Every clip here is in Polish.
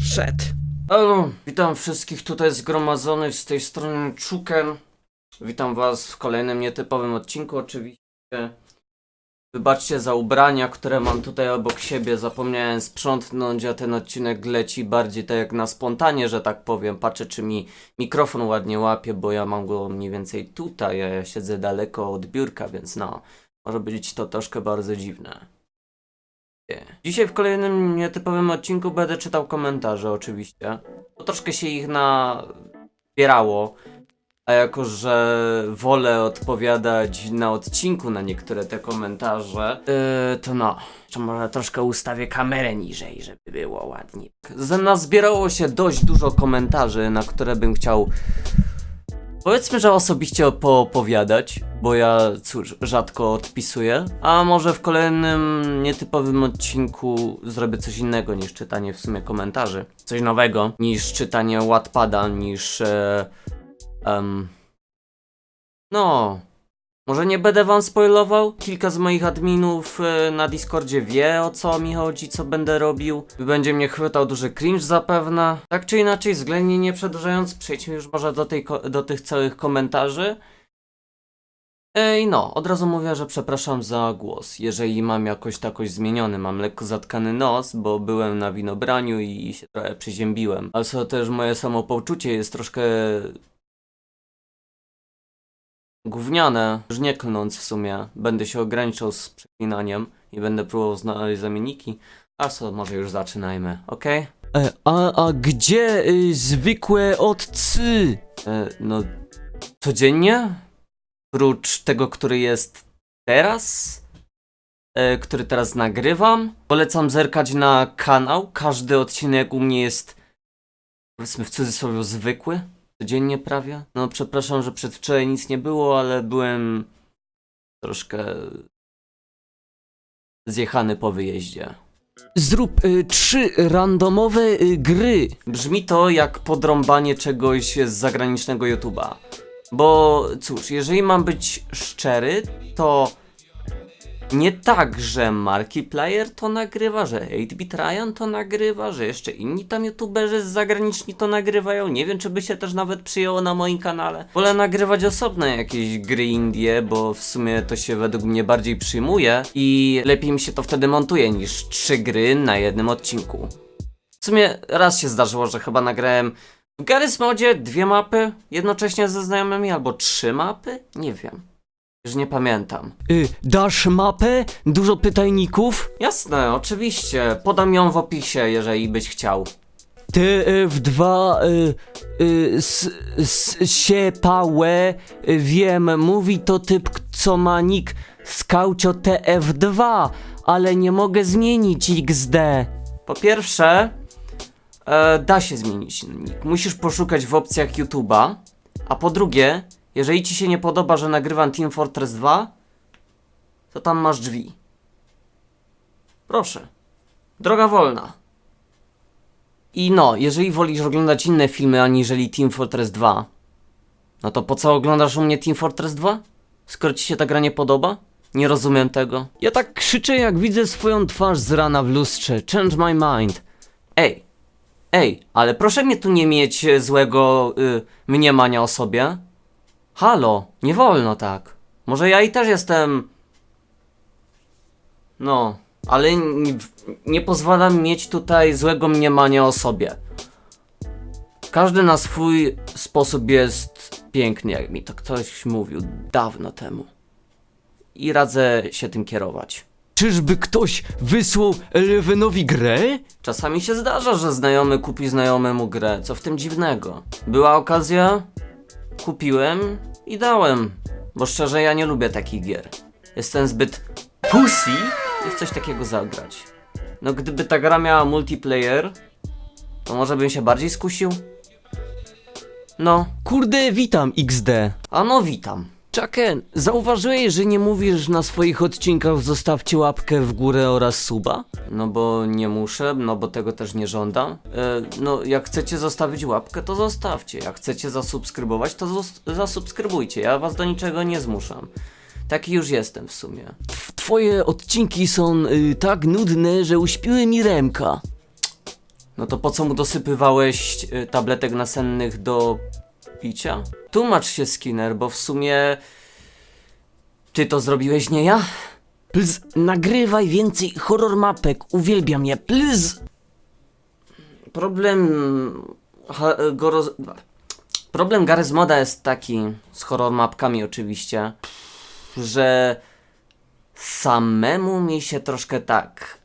Szedł. Halo, witam wszystkich tutaj zgromadzonych z tej strony Czuken. Witam was w kolejnym nietypowym odcinku oczywiście. Wybaczcie za ubrania, które mam tutaj obok siebie, zapomniałem sprzątnąć, a ten odcinek leci bardziej tak jak na spontanie, że tak powiem. Patrzę czy mi mikrofon ładnie łapie, bo ja mam go mniej więcej tutaj, a ja siedzę daleko od biurka, więc no, może być to troszkę bardzo dziwne. Dzisiaj w kolejnym nietypowym odcinku będę czytał komentarze oczywiście. Bo troszkę się ich nabierało. A jako, że wolę odpowiadać na odcinku na niektóre te komentarze, yy, to no, czy może troszkę ustawię kamerę niżej, żeby było ładnie. Z- Nazbierało się dość dużo komentarzy, na które bym chciał Powiedzmy, że osobiście poopowiadać, bo ja cóż, rzadko odpisuję, a może w kolejnym nietypowym odcinku zrobię coś innego niż czytanie w sumie komentarzy. Coś nowego niż czytanie Wattpada, niż... E, no... Może nie będę wam spoilował? Kilka z moich adminów e, na Discordzie wie o co mi chodzi, co będę robił. Będzie mnie chwytał duży cringe zapewne. Tak czy inaczej, względnie nie przedłużając, przejdźmy już może do, tej, do tych całych komentarzy. Ej, no, od razu mówię, że przepraszam za głos. Jeżeli mam jakoś takoś zmieniony, mam lekko zatkany nos, bo byłem na winobraniu i się trochę przeziębiłem. Ale też moje samopoczucie jest troszkę gówniane, już nie klnąc w sumie. Będę się ograniczał z przeklinaniem i będę próbował znaleźć zamienniki. A co, może już zaczynajmy, okej? E, a, a gdzie y, zwykłe odcy? E, no, codziennie? Prócz tego, który jest teraz? E, który teraz nagrywam? Polecam zerkać na kanał. Każdy odcinek u mnie jest, powiedzmy w cudzysłowie, zwykły. Codziennie prawie. No, przepraszam, że przedwczoraj nic nie było, ale byłem troszkę zjechany po wyjeździe. Zrób y, trzy randomowe y, gry. Brzmi to jak podrąbanie czegoś z zagranicznego YouTube'a. Bo cóż, jeżeli mam być szczery, to nie tak, że Markiplier to nagrywa, że 8-Bit Ryan to nagrywa, że jeszcze inni tam youtuberzy z zagraniczni to nagrywają. Nie wiem, czy by się też nawet przyjęło na moim kanale. Wolę nagrywać osobne jakieś gry indie, bo w sumie to się według mnie bardziej przyjmuje i lepiej mi się to wtedy montuje niż trzy gry na jednym odcinku. W sumie raz się zdarzyło, że chyba nagrałem w Garry's Modzie dwie mapy jednocześnie ze znajomymi, albo trzy mapy? Nie wiem. Już nie pamiętam. Y, dasz mapę? Dużo pytajników? Jasne, oczywiście. Podam ją w opisie, jeżeli byś chciał. TF2 y, y, s, s, siepałe y, wiem, mówi to typ, co ma nick Skaucio TF2, ale nie mogę zmienić XD. Po pierwsze, e, da się zmienić nick. Musisz poszukać w opcjach YouTube'a. A po drugie, jeżeli ci się nie podoba, że nagrywam Team Fortress 2, to tam masz drzwi. Proszę. Droga wolna. I no, jeżeli wolisz oglądać inne filmy aniżeli Team Fortress 2, no to po co oglądasz u mnie Team Fortress 2? Skoro ci się ta gra nie podoba? Nie rozumiem tego. Ja tak krzyczę, jak widzę swoją twarz z rana w lustrze. Change my mind. Ej, ej, ale proszę mnie tu nie mieć e, złego y, mniemania o sobie. Halo, nie wolno tak. Może ja i też jestem. No, ale nie, nie pozwalam mieć tutaj złego mniemania o sobie. Każdy na swój sposób jest piękny, jak mi to ktoś mówił dawno temu. I radzę się tym kierować. Czyżby ktoś wysłał Elevenowi grę? Czasami się zdarza, że znajomy kupi znajomemu grę. Co w tym dziwnego? Była okazja, kupiłem i dałem. Bo szczerze, ja nie lubię takich gier. Jestem zbyt pussy, by w coś takiego zagrać. No, gdyby ta gra miała multiplayer, to może bym się bardziej skusił? No, Kurde, witam XD. a no witam. Chucken, zauważyłeś, że nie mówisz na swoich odcinkach zostawcie łapkę w górę oraz suba? No bo nie muszę, no bo tego też nie żądam. E, no jak chcecie zostawić łapkę, to zostawcie. Jak chcecie zasubskrybować, to zasubskrybujcie. Ja was do niczego nie zmuszam. Taki już jestem w sumie. Tw- Twoje odcinki są y, tak nudne, że uśpiły mi Remka. No to po co mu dosypywałeś y, tabletek nasennych do picia? Tłumacz się, Skinner, bo w sumie... Ty to zrobiłeś, nie ja? Plz, nagrywaj więcej horror mapek, uwielbiam je, plz. Problem... Ha, goro, problem Garys Moda jest taki, z horror mapkami oczywiście, że samemu mi się troszkę tak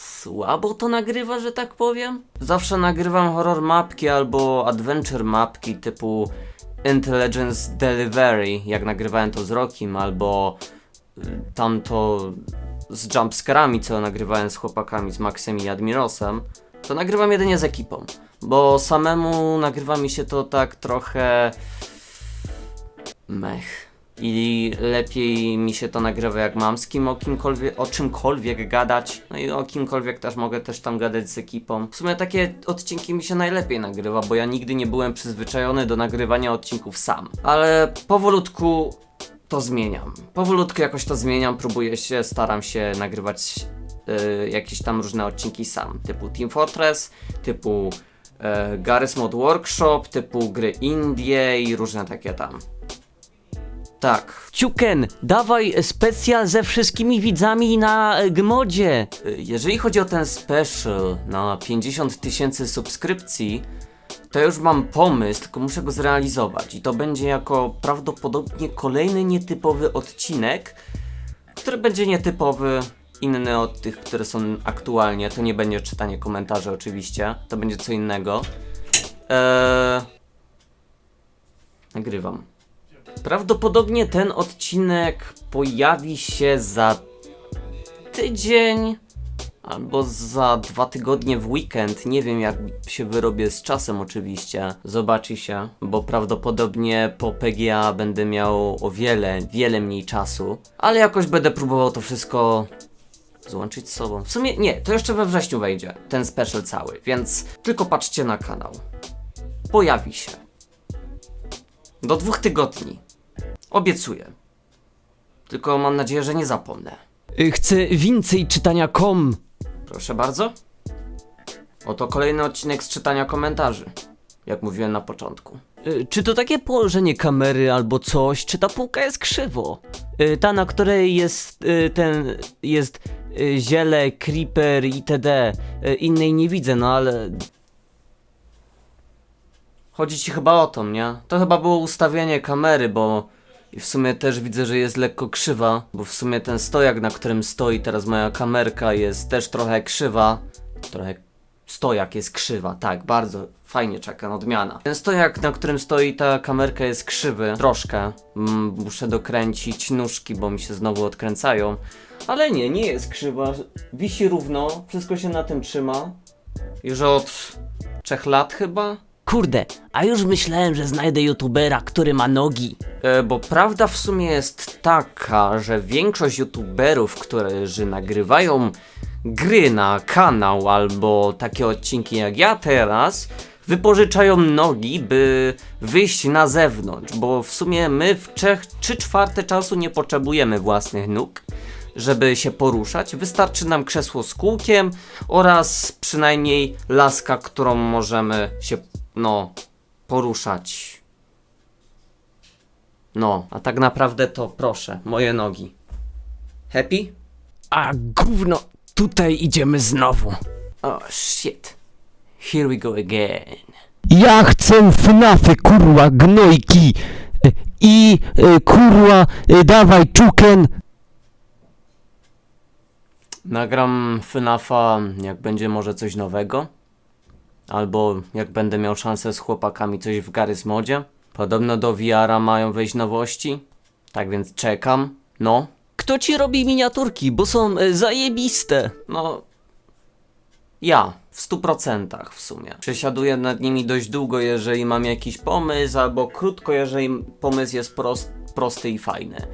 słabo to nagrywa, że tak powiem. Zawsze nagrywam horror mapki albo adventure mapki typu Intelligence Delivery, jak nagrywałem to z Rokim, albo y, tamto z jumpscarami, co nagrywałem z chłopakami, z Maxem i Admirosem, to nagrywam jedynie z ekipą, bo samemu nagrywa mi się to tak trochę mech. I lepiej mi się to nagrywa jak mam z kim o kimkolwiek, o czymkolwiek gadać. No i o kimkolwiek też mogę też tam gadać z ekipą. W sumie takie odcinki mi się najlepiej nagrywa, bo ja nigdy nie byłem przyzwyczajony do nagrywania odcinków sam. Ale powolutku to zmieniam. Powolutku jakoś to zmieniam, próbuję się, staram się nagrywać y, jakieś tam różne odcinki sam. Typu Team Fortress, typu y, Garry's Mod Workshop, typu gry indie i różne takie tam. Tak, Ciuken, dawaj specjal ze wszystkimi widzami na e, Gmodzie. Jeżeli chodzi o ten special na 50 tysięcy subskrypcji, to już mam pomysł, tylko muszę go zrealizować. I to będzie jako prawdopodobnie kolejny nietypowy odcinek, który będzie nietypowy, inny od tych, które są aktualnie. To nie będzie czytanie komentarzy, oczywiście. To będzie co innego. Eee... Nagrywam. Prawdopodobnie ten odcinek pojawi się za tydzień albo za dwa tygodnie w weekend. Nie wiem, jak się wyrobię z czasem, oczywiście. Zobaczy się, bo prawdopodobnie po PGA będę miał o wiele, wiele mniej czasu, ale jakoś będę próbował to wszystko złączyć z sobą. W sumie nie, to jeszcze we wrześniu wejdzie ten special cały, więc tylko patrzcie na kanał. Pojawi się. Do dwóch tygodni. Obiecuję. Tylko mam nadzieję, że nie zapomnę. Y, Chcę więcej czytania kom. Proszę bardzo. Oto kolejny odcinek z czytania komentarzy. Jak mówiłem na początku. Y, Czy to takie położenie kamery albo coś, czy ta półka jest krzywo? Y, Ta, na której jest y, ten, jest y, ziele, creeper itd. Y, Innej nie widzę, no ale Chodzi ci chyba o to, nie? To chyba było ustawienie kamery, bo i w sumie też widzę, że jest lekko krzywa, bo w sumie ten stojak, na którym stoi teraz moja kamerka jest też trochę krzywa. Trochę stojak jest krzywa, tak, bardzo fajnie czeka, odmiana. Ten stojak, na którym stoi ta kamerka jest krzywy, troszkę. Mm, muszę dokręcić nóżki, bo mi się znowu odkręcają. Ale nie, nie jest krzywa, wisi równo, wszystko się na tym trzyma. Już od trzech lat chyba? Kurde, a już myślałem, że znajdę youtubera, który ma nogi. E, bo prawda w sumie jest taka, że większość youtuberów, którzy nagrywają gry na kanał albo takie odcinki jak ja teraz, wypożyczają nogi, by wyjść na zewnątrz, bo w sumie my w 3 czwarte czasu nie potrzebujemy własnych nóg, żeby się poruszać. Wystarczy nam krzesło z kółkiem oraz przynajmniej laska, którą możemy się, no, poruszać. No, a tak naprawdę to proszę, moje nogi. Happy? A gówno, tutaj idziemy znowu. Oh shit. Here we go again. Ja chcę FNAFy, kurwa, gnojki. I y, kurwa, y, dawaj czuken. Nagram FNAFa, jak będzie może coś nowego. Albo jak będę miał szansę z chłopakami coś w Garry's Modzie. Podobno do VR-a mają wejść nowości. Tak więc czekam. No. Kto ci robi miniaturki, bo są y, zajebiste. No. Ja, w stu procentach w sumie. Przesiaduję nad nimi dość długo, jeżeli mam jakiś pomysł, albo krótko, jeżeli pomysł jest prost, prosty i fajny.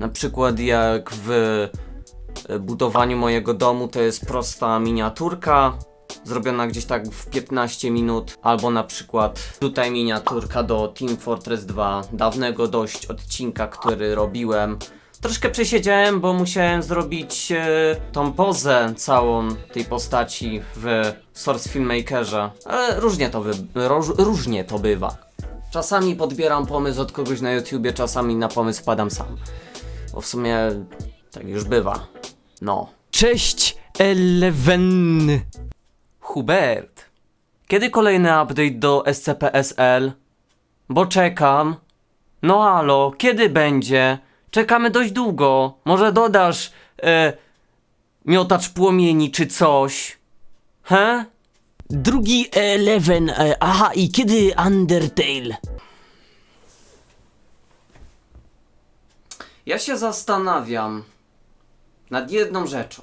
Na przykład jak w e, budowaniu mojego domu to jest prosta miniaturka, zrobiona gdzieś tak w 15 minut, albo na przykład tutaj miniaturka do Team Fortress 2, dawnego dość odcinka, który robiłem. Troszkę przesiedziałem, bo musiałem zrobić e, tą pozę całą tej postaci w Source Filmmakerze, ale różnie to, różnie to bywa. Czasami podbieram pomysł od kogoś na YouTubie, czasami na pomysł wpadam sam. Bo w sumie tak już bywa. No. Cześć, Eleven. Hubert, kiedy kolejny update do SCPSL? Bo czekam. No halo, kiedy będzie? Czekamy dość długo. Może dodasz e, miotacz płomieni czy coś? He? Drugi Eleven. E, aha, i kiedy Undertale? Ja się zastanawiam nad jedną rzeczą.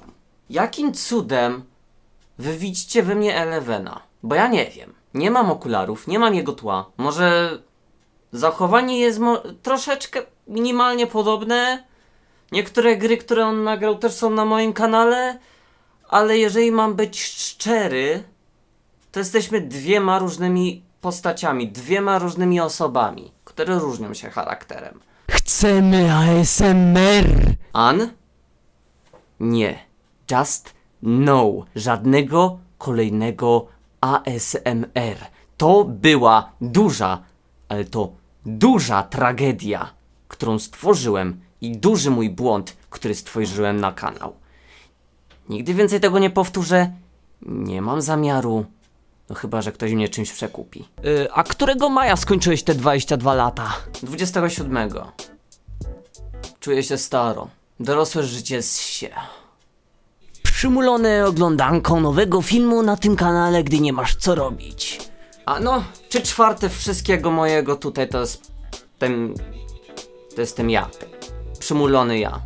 Jakim cudem wy widzicie we mnie Elevena? Bo ja nie wiem. Nie mam okularów, nie mam jego tła. Może zachowanie jest troszeczkę minimalnie podobne? Niektóre gry, które on nagrał też są na moim kanale, ale jeżeli mam być szczery, to jesteśmy dwiema różnymi postaciami, dwiema różnymi osobami, które różnią się charakterem. Chcemy ASMR. An? Nie. Just no. Żadnego kolejnego ASMR. To była duża, ale to duża tragedia, którą stworzyłem i duży mój błąd, który stworzyłem na kanał. Nigdy więcej tego nie powtórzę. Nie mam zamiaru. No chyba, że ktoś mnie czymś przekupi. E, a którego maja skończyłeś te 22 lata? 27. Czuję się staro. Dorosłe życie z się. Przymulone oglądanką nowego filmu na tym kanale, gdy nie masz co robić. A no, trzy czwarte wszystkiego mojego tutaj to jest ten. To jestem ja. Przymulony ja.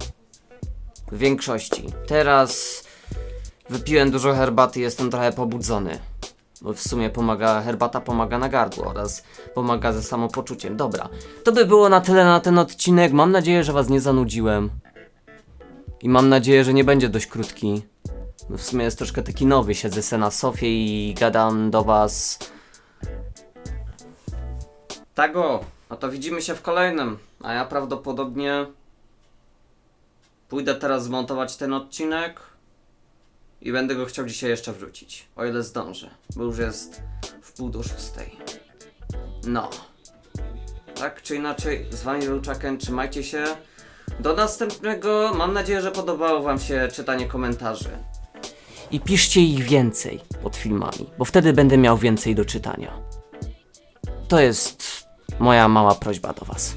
W większości. Teraz wypiłem dużo herbaty jestem trochę pobudzony. Bo w sumie pomaga, herbata pomaga na gardło oraz pomaga ze samopoczuciem. Dobra, to by było na tyle na ten odcinek. Mam nadzieję, że was nie zanudziłem. I mam nadzieję, że nie będzie dość krótki. W sumie jest troszkę taki nowy. Siedzę se na sofie i gadam do was Tago, no to widzimy się w kolejnym. A ja prawdopodobnie pójdę teraz zmontować ten odcinek i będę go chciał dzisiaj jeszcze wrzucić. O ile zdążę, bo już jest w pół do szóstej. No. Tak czy inaczej, z wami był Chucken, trzymajcie się. Do następnego. Mam nadzieję, że podobało wam się czytanie komentarzy. I piszcie ich więcej pod filmami, bo wtedy będę miał więcej do czytania. To jest moja mała prośba do Was.